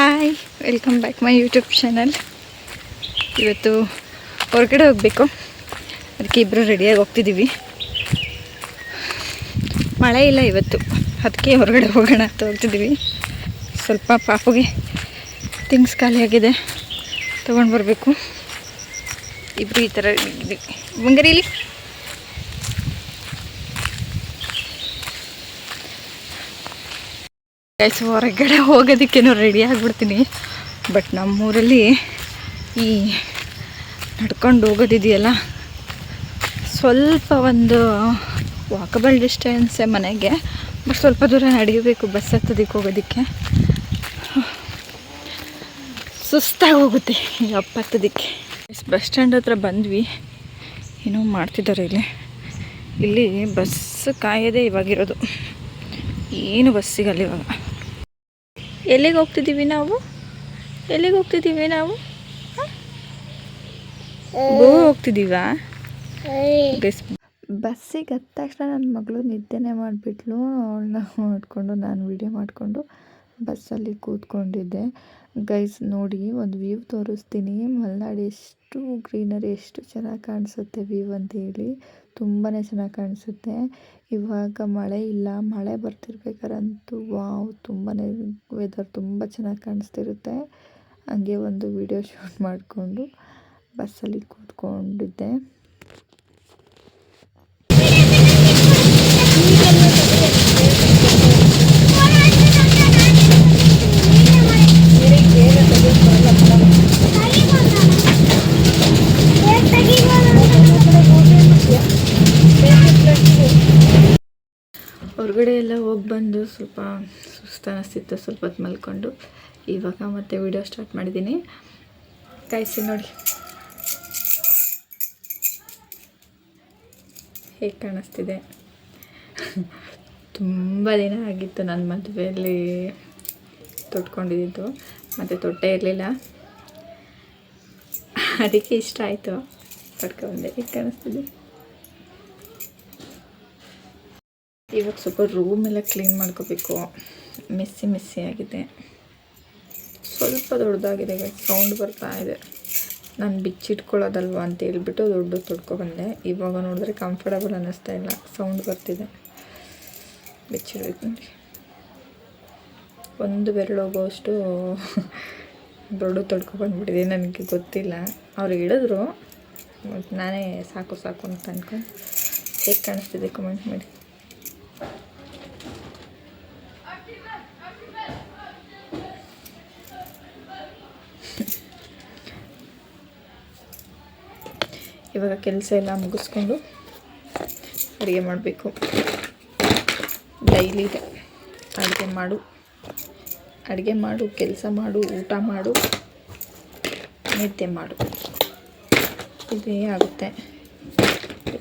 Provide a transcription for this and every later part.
Hi welcome back my YouTube channel ಇವತ್ತು ಹೊರಗಡೆ ಹೋಗಬೇಕು. ಅದಕ್ಕೆ ಇಬ್ಬರು ರೆಡಿಯಾಗಿ ಹೋಗ್ತಿದ್ದೀವಿ ಮಳೆ ಇಲ್ಲ ಇವತ್ತು. ಅದಕ್ಕೆ ಹೊರಗಡೆ ಹೋಗೋಣ ಅಂತ ಹೋಗ್ತಿದ್ದೀವಿ ಸ್ವಲ್ಪ ಪಾಪುಗೆ ಥಿಂಗ್ಸ್ ಖಾಲಿಯಾಗಿದೆ ತೊಗೊಂಡು ಬರಬೇಕು. ಇಬ್ಬರು ಈ ಥರ ಬಂಗರಿಲಿ ಗೈಸ್ ಹೊರಗಡೆ ಹೋಗೋದಕ್ಕೇನೋ ರೆಡಿ ಆಗಿಬಿಡ್ತೀನಿ. ಬಟ್ ನಮ್ಮೂರಲ್ಲಿ ಈ ನಡ್ಕೊಂಡು ಹೋಗೋದಿದೆಯಲ್ಲ, ಸ್ವಲ್ಪ ಒಂದು ವಾಕಬಲ್ ಡಿಸ್ಟೆನ್ಸೇ ಮನೆಗೆ ಬಟ್ ಸ್ವಲ್ಪ ದೂರ ನಡೆಯಬೇಕು ಬಸ್ ಹತ್ತೋದಕ್ಕೆ ಹೋಗೋದಕ್ಕೆ. ಸುಸ್ತಾಗಿ ಹೋಗುತ್ತೆ ಈಗ ಅಪ್ಪ ಹತ್ತೋದಕ್ಕೆ. ಬಸ್ ಸ್ಟ್ಯಾಂಡ್ ಹತ್ರ ಬಂದ್ವಿ. ಏನೋ ಮಾಡ್ತಿದ್ದಾರೆ ಇಲ್ಲಿ. ಇಲ್ಲಿ ಬಸ್ ಕಾಯೋದೇ ಇವಾಗಿರೋದು. ಏನು ಬಸ್ ಸಿಗಲ್ಲ ಇವಾಗ. ಎಲ್ಲಿಗೆ ಹೋಗ್ತಿದ್ದೀವಿ ನಾವು? ಎಲ್ಲಿಗೆ ಹೋಗ್ತಿದ್ದೀವಿ ನಾವು? ಗೋ ಹೋಗ್ತಿದ್ದೀವಾ? ಬಸ್ ಬಸ್ಸಿಗೆ ಹತ್ತ ತಕ್ಷಣ ನನ್ನ ಮಗಳು ನಿದ್ದೆನೇ ಮಾಡಿಬಿಟ್ಲು. ಅವಳನ್ನ ಮಾಡಿಕೊಂಡು ನಾನು ವಿಡಿಯೋ ಮಾಡಿಕೊಂಡು ಬಸ್ಸಲ್ಲಿ ಕೂತ್ಕೊಂಡಿದ್ದೆ. ಗೈಸ್ ನೋಡಿ, ಒಂದು ವ್ಯೂ ತೋರಿಸ್ತೀನಿ. ಮಲ್ನಾಡು ಎಷ್ಟು ಗ್ರೀನರಿ ಎಷ್ಟು ಚೆನ್ನಾಗಿ ಕಾಣಿಸುತ್ತೆ ವ್ಯೂ ಅಂತೇಳಿ. ತುಂಬಾ ಚೆನ್ನಾಗಿ ಕಾಣಿಸುತ್ತೆ. ಇವಾಗ ಮಳೆ ಇಲ್ಲ, ಮಳೆ ಬರ್ತಿರ್ಬೇಕಾರಂತೂ ವಾವ್ ತುಂಬಾ ವೆದರ್ ತುಂಬ ಚೆನ್ನಾಗಿ ಕಾಣಿಸ್ತಿರುತ್ತೆ. ಹಂಗೆ ಒಂದು ವಿಡಿಯೋ ಶೂಟ್ ಮಾಡಿಕೊಂಡು ಬಸ್ಸಲ್ಲಿ ಕೂತ್ಕೊಂಡಿದ್ದೆ. ಹೊರಗಡೆ ಎಲ್ಲ ಹೋಗಿ ಬಂದು ಸ್ವಲ್ಪ ಸುಸ್ತು ಅನ್ನಿಸ್ತಿತ್ತು ಸ್ವಲ್ಪ ಹೊತ್ತು ಮಲ್ಕೊಂಡು. ಇವಾಗ ಮತ್ತೆ ವಿಡಿಯೋ ಸ್ಟಾರ್ಟ್ ಮಾಡಿದ್ದೀನಿ ಕಾಯಿಸಿ ನೋಡಿ. ಹೇಗೆ ಕಾಣಿಸ್ತಿದೆ? ತುಂಬ ದಿನ ಆಗಿತ್ತು ನನ್ನ ಮದುವೆಯಲ್ಲಿ ತೊಟ್ಕೊಂಡಿದ್ದು. ಮತ್ತು ತೊಟ್ಟೆ ಇರಲಿಲ್ಲ. ಅದಕ್ಕೆ ಇಷ್ಟ ಆಯಿತು. ಪಡ್ಕೊಂಡೆ ಹೇಗೆ ಕಾಣಿಸ್ತಿದೆ? ಇವಾಗ ಸ್ವಲ್ಪ ರೂಮ್ ಎಲ್ಲ ಕ್ಲೀನ್ ಮಾಡ್ಕೋಬೇಕು. ಮೆಸ್ಸಿ ಮೆಸ್ಸಿ ಆಗಿದೆ. ಸ್ವಲ್ಪ ದೊಡ್ಡದಾಗಿದೆ ಸೌಂಡ್ ಬರ್ತಾ ಇದೆ. ನಾನು ಬಿಚ್ಚಿಟ್ಕೊಳ್ಳೋದಲ್ವ ಅಂತ ಹೇಳ್ಬಿಟ್ಟು ದೊಡ್ಡ ತೊಡ್ಕೊಬಂದೆ ಇವಾಗ ನೋಡಿದ್ರೆ ಕಂಫರ್ಟಬಲ್ ಅನ್ನಿಸ್ತಾ ಇಲ್ಲ. ಸೌಂಡ್ ಬರ್ತಿದೆ. ಬಿಚ್ಚಿಡ್ಬೇಕು ನೋಡಿ. ಒಂದು ಬೆರಳು ದೊಡ್ಡ ತೊಡ್ಕೊಬಂದ್ಬಿಟ್ಟಿದೆ ನನಗೆ ಗೊತ್ತಿಲ್ಲ. ಅವ್ರು ಹೇಳಿದ್ರು, ನಾನೇ ಸಾಕು ಸಾಕು ಅಂತ ಅನ್ಕೊಂಡು. ಹೇಗೆ ಕಾಣಿಸ್ತಿದೆ ಕಮೆಂಟ್ ಮಾಡಿ. ಇವಾಗ ಕೆಲಸ ಎಲ್ಲ ಮುಗಿಸ್ಕೊಂಡು ಅಡುಗೆ ಮಾಡಬೇಕು. ಡೈಲಿ ಅಡುಗೆ ಮಾಡು. ಅಡುಗೆ ಮಾಡು, ಕೆಲಸ ಮಾಡು, ಊಟ ಮಾಡು, ನಿದ್ದೆ ಮಾಡು. ಇದೇ ಆಗುತ್ತೆ.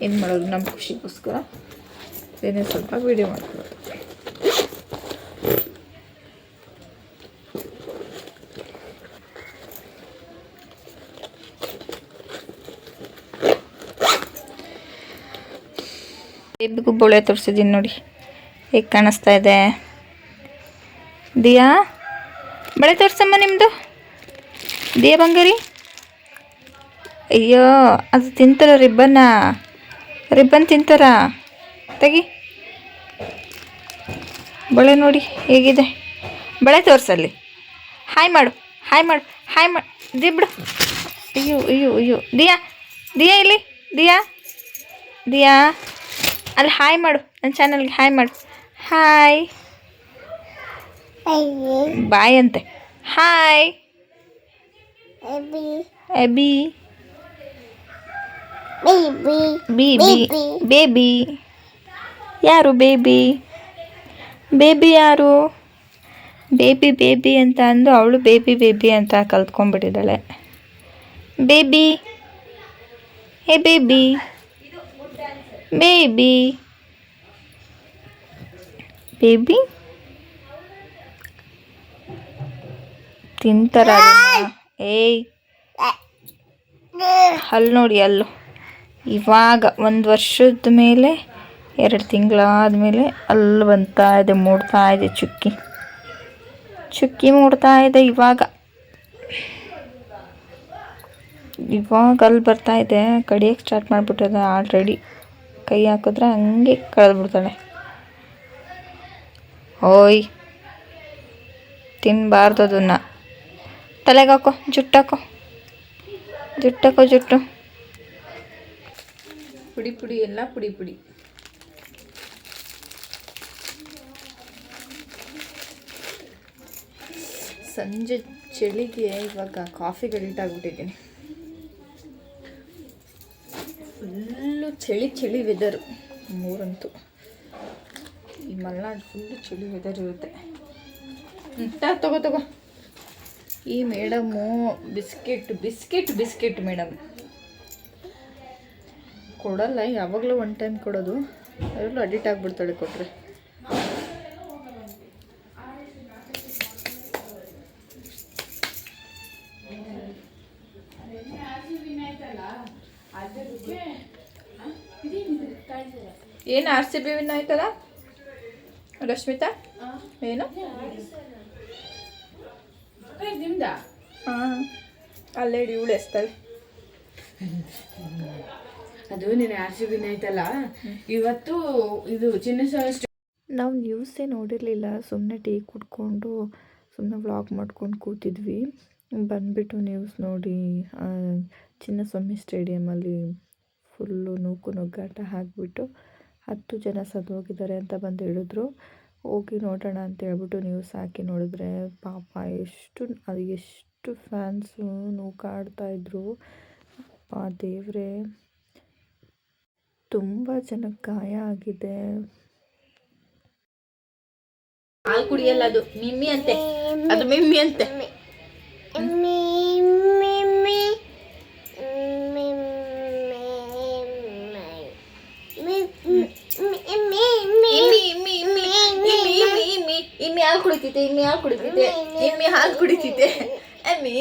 ಏನು ಮಾಡೋದು? ನಮ್ಮ ಖುಷಿಗೋಸ್ಕರ. ಇದೇನೇ ಸ್ವಲ್ಪ ವೀಡಿಯೋ ಮಾಡ್ಕೊಳ್ಳೋದು. ಬೇಬಿಗೂ ಬೋಳೆ ತೋರಿಸಿದ್ದೀನಿ ನೋಡಿ. ಹೇಗೆ ಕಾಣಿಸ್ತಾ ಇದೆ? ದಿಯಾ? ಬಳೆ ತೋರಿಸಮ್ಮ ನಿಮ್ಮದು ದಿಯಾ ಬಂಗಾರಿ? ಅಯ್ಯೋ, ಅದು ತಿಂತಾರ ರಿಬ್ಬನ್ನ? ರಿಬ್ಬನ್ ತಿಂತಾರ? ತೆಗಿ. ಬಳೆ ನೋಡಿ ಹೇಗಿದೆ. ಬಳೆ ತೋರಿಸಲ್ಲಿ. ಹಾಯ್ ಮಾಡು. ಹಾಯ್ ಮಾಡು. ಹಾಯ್ ಮಾಡು ದಿ ಅಯ್ಯೋ ಅಯ್ಯೋ ಅಯ್ಯೋ. ದಿಯಾ ದಿಯಾ ಇಲ್ಲಿ? ದಿಯಾ? ದಿಯಾ? ಅಲ್ಲಿ ಹಾಯ್ ಮಾಡು. ನನ್ನ ಚಾನಲ್ಗೆ ಹಾಯ್ ಮಾಡು. ಹಾಯ್ ಬಾಯ್ ಅಂತೆ. ಹಾಯ್ ಎಬಿ ಬೇಬಿ ಬೇಬಿ ಯಾರು ಬೇಬಿ ಬೇಬಿ ಯಾರು? ಬೇಬಿ ಬೇಬಿ ಅಂತ ಅಂದು ಅವಳು ಬೇಬಿ ಬೇಬಿ ಅಂತ ಕಲ್ತ್ಕೊಂಡ್ಬಿಟ್ಟಿದ್ದಾಳೆ. ಬೇಬಿ ಹೇ ಬೇಬಿ ಬೇಬಿ ಬೇಬಿ ತಿಂತಾರ ಏಯ್. ಅಲ್ಲಿ ನೋಡಿ ಅಲ್ಲು ಇವಾಗ ಒಂದು ವರ್ಷದ ಮೇಲೆ, ಎರಡು ತಿಂಗಳಾದ ಮೇಲೆ ಅಲ್ಲಿ ಬಂತಾ ಇದೆ, ಮೂಡ್ತಾ ಇದೆ ಚುಕ್ಕಿ. ಚುಕ್ಕಿ ಮೂಡ್ತಾ ಇದೆ ಇವಾಗ. ಇವಾಗ ಅಲ್ಲಿ ಬರ್ತಾ ಇದೆ. ಕಡಿಯೋಕ್ಕೆ ಸ್ಟಾರ್ಟ್ ಮಾಡಿಬಿಟ್ಟದ ಆಲ್ರೆಡಿ ಕೈ ಹಾಕಿದ್ರೆ ಹಂಗೆ ಕಳೆದ್ಬಿಡ್ತಾಳೆ. ಓಯ್ ತಿನ್ನಬಾರ್ದು ಅದನ್ನು. ತಲೆಗೆ ಹಾಕೋ ಜುಟ್ಟಾಕೋ ಜುಟ್ಟಾಕೋ ಜುಟ್ಟು ಪುಡಿ ಪುಡಿ, ಎಲ್ಲ ಪುಡಿ ಪುಡಿ. ಸಂಜೆ ಚಳಿಗೆ ಇವಾಗ ಕಾಫಿ ಅಡಿಕ್ಟ್ ಆಗಿಬಿಟ್ಟಿದ್ದೀನಿ ಫುಲ್ಲು ಚಳಿ ಚಳಿ ವೆದರು ಮೂರಂತೂ. ಈ ಮಲೆನಾಡು ಫುಲ್ಲು ಚಳಿ ವೆದರ್ ಇರುತ್ತೆ. ಅಂತ ತಗೋ ತಗೋ. ಈ madam biscuit biscuit biscuit madam ಕೊಡಲ್ಲ, ಯಾವಾಗಲೂ ಒನ್ ಟೈಮ್ ಕೊಡೋದು. ಅದರಲ್ಲೂ ಅಡಿಟ್ ಆಗಿಬಿಡ್ತಾಳೆ ಕೊಟ್ಟರೆ ಏನು ಆರ್ ಸಿ ಬಿ ವಿನ್ ಆಯ್ತಲ್ಲ ರಶ್ಮಿತಾ ಏನು? ಹಾಂ ಅಲ್ಲೇ ಇವಳು ಎಸ್ತಾಳೆ ಅದು ನೀನು ಆರ್ ಸಿ ಬಿನ್ ಆಯ್ತಲ್ಲ ಇವತ್ತು ಇದು ಚಿನ್ನಸ್ವಾಮಿ ನಾವು ನ್ಯೂಸೇ ನೋಡಿರಲಿಲ್ಲ ಸುಮ್ಮನೆ ಟೀ ಕುಡ್ಕೊಂಡು ಸುಮ್ಮನೆ ವ್ಲಾಗ್ ಮಾಡ್ಕೊಂಡು ಕೂತಿದ್ವಿ. ಬಂದುಬಿಟ್ಟು ನ್ಯೂಸ್ ನೋಡಿ ಚಿನ್ನಸ್ವಾಮಿ ಸ್ಟೇಡಿಯಮಲ್ಲಿ ಫುಲ್ಲು ನೂಕು ನುಗ್ಗಾಟ ಹಾಕಿಬಿಟ್ಟು ಹತ್ತು ಜನ ಸತ್ತೋಗಿದ್ದಾರೆ ಅಂತ ಬಂದು ಹೇಳಿದ್ರು. ಹೋಗಿ ನೋಡೋಣ ಅಂತ ಹೇಳ್ಬಿಟ್ಟು ನ್ಯೂಸ್ ಹಾಕಿ ನೋಡಿದ್ರೆ ಪಾಪ ಎಷ್ಟು, ಅದು ಎಷ್ಟು ಫ್ಯಾನ್ಸು ನೂಕಾಡ್ತಾಯಿದ್ರು ಆ ದೇವರೇ. ತುಂಬ ಜನ ಗಾಯ ಆಗಿದೆ. ಹಾಲು ಕುಡಿಯಲ್ಲ ಅದು? ಮಿಮ್ಮಿ ಅಂತೆ. ಅದು ಮಿಮ್ಮಿ ಅಂತೆ. ಕುಡಿತೈತೆ ಇಮ್ಮಿ ಹಾಲು ಕುಡಿತಿದ್ದೆ. ಇಮ್ಮಿ ಹಾಲು ಕುಡಿತಿದ್ದೆ. ಇಮ್ಮಿ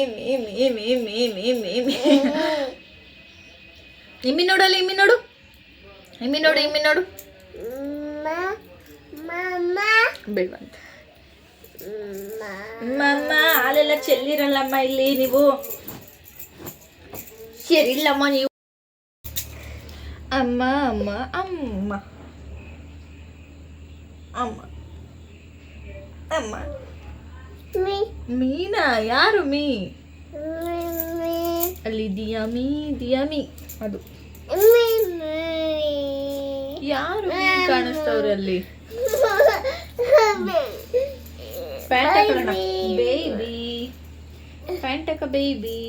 ಇಮ್ಮಿ ನೋಡಲ್ಲ ಇಮ್ಮಿ ನೋಡು. ಇಮ್ಮಿ ನೋಡು ಇಮ್ಮಿ ನೋಡು. ಬೇಡವಂತ. ಮಮ್ಮ ಹಾಲೆಲ್ಲ ಚೆಲ್ಲಿರಲ್ಲಮ್ಮ ಇಲ್ಲಿ ನೀವು. ಸರಿಲ್ಲಮ್ಮ ನೀವು. ಅಮ್ಮ ಅಮ್ಮ ಅಮ್ಮ. ಅಮ್ಮ. ಅಮ್ಮ. ಮೀನಾ? ಯಾರು ಮೀ? ಅಲ್ಲಿ ದಿಯಾ ಮೀ ದಿಯಾ ಮೀ. ಅದು. ಯಾರು ಮೀ ಕಾಣಿಸ್ತವ್ರೆ ಅಲ್ಲಿ? ಪ್ಯಾಂಟ್ ಹಾಕೋಣ. ಬೇಬಿ ಪ್ಯಾಂಟ್ ಹಾಕ ಬೇಬಿ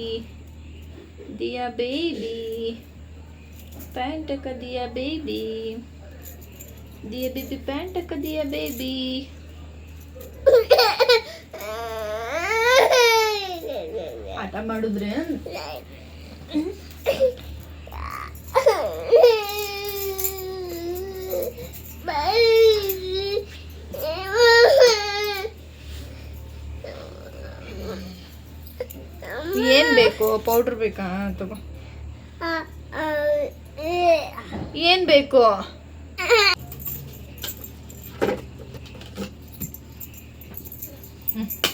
ದಿಯಾ ಬೇಬಿ ಪ್ಯಾಂಟ್ ಹಾಕ Diya baby Diya baby pant ಹಾಕ ದಿಯಾ ಬೇಬಿ ಆಟ ಮಾಡಿದ್ರೆ? ಏನ್ ಬೇಕು? ಪೌಡ್ರ್ ಬೇಕಾ? ತಗೋ. ಏನ್ ಬೇಕು? ನೋ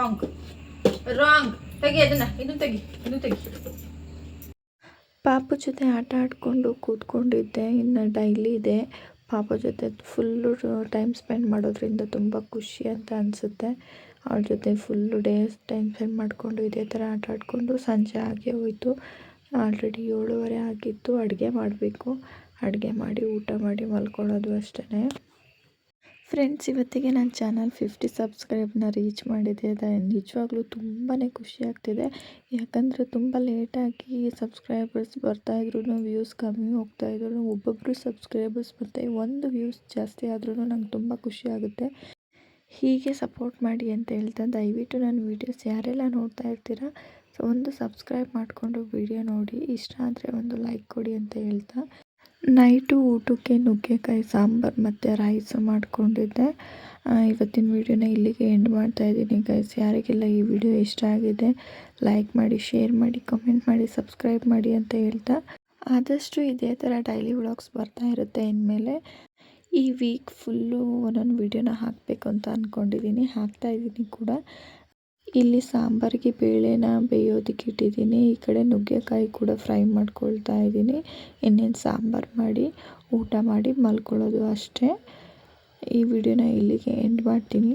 ರಾಂಗ್ ರಾಂಗ್ ತೆಗಿ ಅದನ್ನ. ಇದನ್ನ ತೆಗಿ. ಇದನ್ನ ತೆಗಿ. ಪಾಪು ಜೊತೆ ಆಟ ಆಡಿಕೊಂಡು ಕೂತ್ಕೊಂಡಿದ್ದೆ. ಇನ್ನು ಡೈಲಿ ಇದೆ. ಪಾಪ ಜೊತೆ ಫುಲ್ಲು ಟೈಮ್ ಸ್ಪೆಂಡ್ ಮಾಡೋದ್ರಿಂದ ತುಂಬ ಖುಷಿ ಅಂತ ಅನಿಸುತ್ತೆ. ಅವ್ರ ಜೊತೆ ಫುಲ್ಲು ಡೇ ಟೈಮ್ ಸ್ಪೆಂಡ್ ಮಾಡಿಕೊಂಡು ಇದೇ ಥರ ಆಟ ಆಡಿಕೊಂಡು ಸಂಜೆ ಆಗೇ ಹೋಯಿತು. ಆಲ್ರೆಡಿ ಏಳುವರೆ ಆಗಿತ್ತು. ಅಡುಗೆ ಮಾಡಬೇಕು. ಅಡುಗೆ ಮಾಡಿ ಊಟ ಮಾಡಿ ಮಲ್ಕೊಳ್ಳೋದು ಅಷ್ಟೇ ಫ್ರೆಂಡ್ಸ್ ಇವತ್ತಿಗೆ ನನ್ನ ಚಾನಲ್ ಫಿಫ್ಟಿ ಸಬ್ಸ್ಕ್ರೈಬ್ನ ರೀಚ್ ಮಾಡಿದೆ. ಅದು ನಿಜವಾಗ್ಲೂ ತುಂಬಾ ಖುಷಿ ಆಗ್ತಿದೆ. ಯಾಕಂದರೆ ತುಂಬ ಲೇಟಾಗಿ ಸಬ್ಸ್ಕ್ರೈಬರ್ಸ್ ಬರ್ತಾಯಿದ್ರು ವ್ಯೂಸ್ ಕಮ್ಮಿ ಹೋಗ್ತಾಯಿದ್ರು ಒಬ್ಬೊಬ್ಬರು ಸಬ್ಸ್ಕ್ರೈಬರ್ಸ್ ಮತ್ತು ಒಂದು ವ್ಯೂಸ್ ಜಾಸ್ತಿ ಆದ್ರೂ ನಂಗೆ ತುಂಬ ಖುಷಿ ಆಗುತ್ತೆ. ಹೀಗೆ ಸಪೋರ್ಟ್ ಮಾಡಿ ಅಂತ ಹೇಳ್ತಾ, ದಯವಿಟ್ಟು ನನ್ನ ವೀಡಿಯೋಸ್ ಯಾರೆಲ್ಲ ನೋಡ್ತಾ ಇರ್ತೀರಾ, ಸೊ ಒಂದು ಸಬ್ಸ್ಕ್ರೈಬ್ ಮಾಡಿಕೊಂಡು ವಿಡಿಯೋ ನೋಡಿ. ಇಷ್ಟ ಆದರೆ ಒಂದು ಲೈಕ್ ಕೊಡಿ ಅಂತ ಹೇಳ್ತಾ. ನೈಟು ಊಟಕ್ಕೆ ನುಗ್ಗೆಕಾಯಿ, ಸಾಂಬಾರು ಮತ್ತು ರೈಸ್ ಮಾಡಿಕೊಂಡಿದ್ದೆ. ಇವತ್ತಿನ ವಿಡಿಯೋನ ಇಲ್ಲಿಗೆ ಎಂಡ್ ಮಾಡ್ತಾ ಇದ್ದೀನಿ ಗೈಸ್ ಯಾರಿಗೆಲ್ಲ ಈ ವಿಡಿಯೋ ಇಷ್ಟ ಆಗಿದೆ ಲೈಕ್ ಮಾಡಿ ಶೇರ್ ಮಾಡಿ ಕಮೆಂಟ್ ಮಾಡಿ ಸಬ್ಸ್ಕ್ರೈಬ್ ಮಾಡಿ ಅಂತ ಹೇಳ್ತಾ. ಆದಷ್ಟು ಇದೇ ಥರ ಡೈಲಿ ವ್ಲಾಗ್ಸ್ ಬರ್ತಾ ಇರುತ್ತೆ ಇನ್ಮೇಲೆ. ಈ ವೀಕ್ ಫುಲ್ಲು ಒಂದೊಂದು ವಿಡಿಯೋನ ಹಾಕಬೇಕು ಅಂತ ಅಂದ್ಕೊಂಡಿದ್ದೀನಿ ಹಾಕ್ತಾ ಇದ್ದೀನಿ ಕೂಡ. ಇಲ್ಲಿ ಸಾಂಬಾರಿಗೆ ಬೇಳೆನ ಬೇಯೋದಕ್ಕೆ ಇಟ್ಟಿದ್ದೀನಿ. ಈ ಕಡೆ ನುಗ್ಗೆಕಾಯಿ ಕೂಡ ಫ್ರೈ ಮಾಡ್ಕೊಳ್ತಾ ಇದ್ದೀನಿ. ಇನ್ನೇನು ಸಾಂಬಾರು ಮಾಡಿ, ಊಟ ಮಾಡಿ ಮಲ್ಕೊಳ್ಳೋದು ಅಷ್ಟೇ. ಈ ವಿಡಿಯೋನ ಇಲ್ಲಿಗೆ ಎಂಡ್ ಮಾಡ್ತೀನಿ.